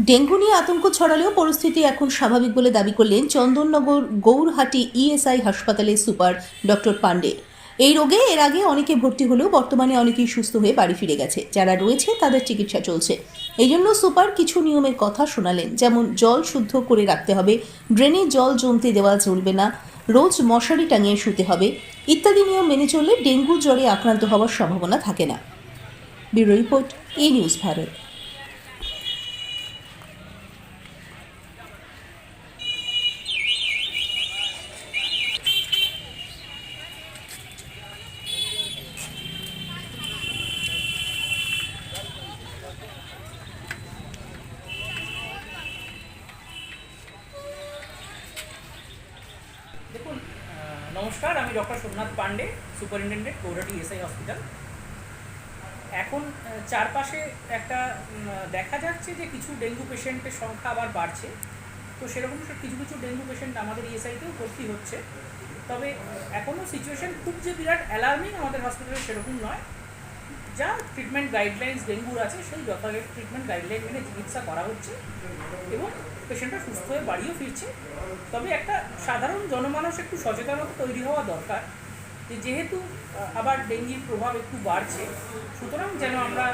Dengue নিয়ে আতঙ্ক ছড়ালেও পরিস্থিতি এখন স্বাভাবিক বলে দাবি করলেন চন্দননগর গৌরহাটি ইএসআই হাসপাতালের সুপার ডক্টর পান্ডে এই রোগে এর আগে অনেকে ভর্তি হলেও বর্তমানে অনেকেই সুস্থ হয়ে বাড়ি ফিরে গেছে। যারা রয়েছে, তাদের চিকিৎসা চলছে। এই জন্য সুপার কিছু নিয়মের কথা শোনালেন। যেমন, জল শুদ্ধ করে রাখতে হবে, ড্রেনে জল জমতে দেওয়া চলবে না, রোজ মশারি টাঙিয়ে শুতে হবে, ইত্যাদি নিয়ম মেনে চললে ডেঙ্গু জ্বরে আক্রান্ত হওয়ার সম্ভাবনা থাকে না। Bureau report E news Bharat. নমস্কার, আমি doctor Somnath Pandey superintendent Kaurati SI hospital. এখন চারপাশে একটা দেখা যাচ্ছে যে কিছু ডেঙ্গু পেশেন্টের সংখ্যা আবার বাড়ছে। তো সেরকম কিছু কিছু ডেঙ্গু পেশেন্ট আমাদের ইএসআইতেও ভর্তি হচ্ছে। তবে এখনও সিচুয়েশান খুব যে বিরাট অ্যালার্মিং আমাদের হসপিটালে সেরকম নয়। যা ট্রিটমেন্ট গাইডলাইন্স ডেঙ্গুর আছে, সেই যথাযথ ট্রিটমেন্ট গাইডলাইন মেনে চিকিৎসা করা হচ্ছে এবং পেশেন্টটা সুস্থ হয়ে বাড়িও ফিরছে। তবে একটা সাধারণ জনমানস একটু সচেতনতা তৈরি হওয়া দরকার যে যেহেতু আবার ডেঙ্গির প্রভাব একটু বাড়ছে, সুতরাং যেন আমরা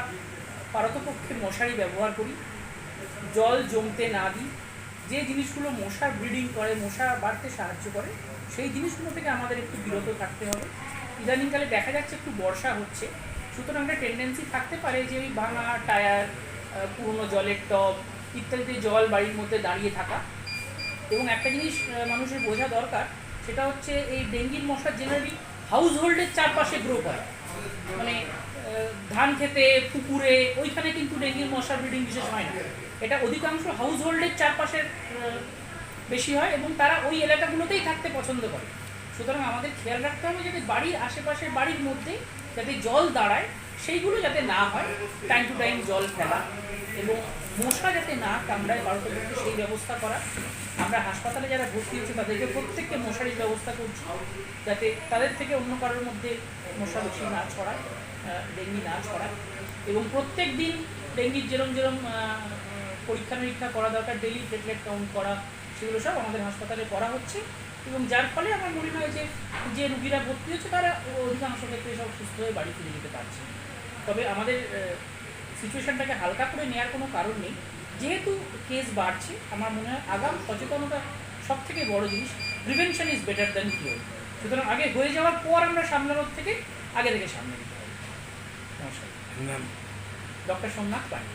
পারতপক্ষে মশারি ব্যবহার করি, জল জমতে না দিই, যে জিনিসগুলো মশা ব্রিডিং করে, মশা বাড়তে সাহায্য করে, সেই জিনিসগুলো থেকে আমাদের একটু বিরত থাকতে হবে। ইদানিংকালে দেখা যাচ্ছে একটু বর্ষা হচ্ছে সুতরাং একটা টেন্ডেন্সি থাকতে পারে যে ওই ভাঙা টায়ার পুরনো জলের টব ইত্যাদিতে জল বাড়ির মধ্যে দাঁড়িয়ে থাকা। এবং একটা জিনিস মানুষের বোঝা দরকার, সেটা হচ্ছে এই ডেঙ্গির মশা জেনারেলি হাউস হোল্ডের চারপাশে গ্রো হয় মানে ধান খেতে, পুকুরে, ওইখানে কিন্তু ডেঙ্গির মশার ব্রিডিং বিশেষ হয় না। এটা অধিকাংশ হাউস হোল্ডের চারপাশের বেশি হয় এবং তারা ওই এলাকাগুলোতেই থাকতে পছন্দ করে। সুতরাং আমাদের খেয়াল রাখতে হবে যাতে বাড়ির আশেপাশের বাড়ির মধ্যে যাতে জল দাঁড়ায়, সেইগুলো যাতে না হয় টাইম টু টাইম জল ফেলা এবং মশা যাতে না কামড়ায় ভারতবর্ষে সেই ব্যবস্থা করা। আমরা হাসপাতালে যারা ভর্তি হচ্ছে তাদেরকে প্রত্যেককে মশারির ব্যবস্থা করছি, যাতে তাদের থেকে অন্য কারোর মধ্যে মশা বেশি না ছড়ায় ডেঙ্গি না ছড়ায় এবং প্রত্যেক দিন ডেঙ্গির যেরম যেরম পরীক্ষা নিরীক্ষা করা দরকার ডেলি প্লেটলেট কাউন্ট করা, সেগুলো সব আমাদের হাসপাতালে করা হচ্ছে। এবং যার ফলে আমার মনে হয় যে যে রুগীরা ভর্তি হচ্ছে তারা অধিকাংশ ক্ষেত্রে সব সুস্থ হয়ে বাড়ি ফিরে যেতে পারছে। তবে আমাদের সিচুয়েশনটাকে হালকা করে নেওয়ার কোনো কারণ নেই। যেহেতু কেস বাড়ছে আমার মনে হয় আগাম সচেতনতা সব থেকে বড় জিনিস prevention is better than cure সুতরাং আগে হয়ে যাওয়ার পর আমরা সামলানোর থেকে আগে থেকে সামনে নিতে হবে। নমস্কার। নাম ডক্টর সোমনাথ পান্ডে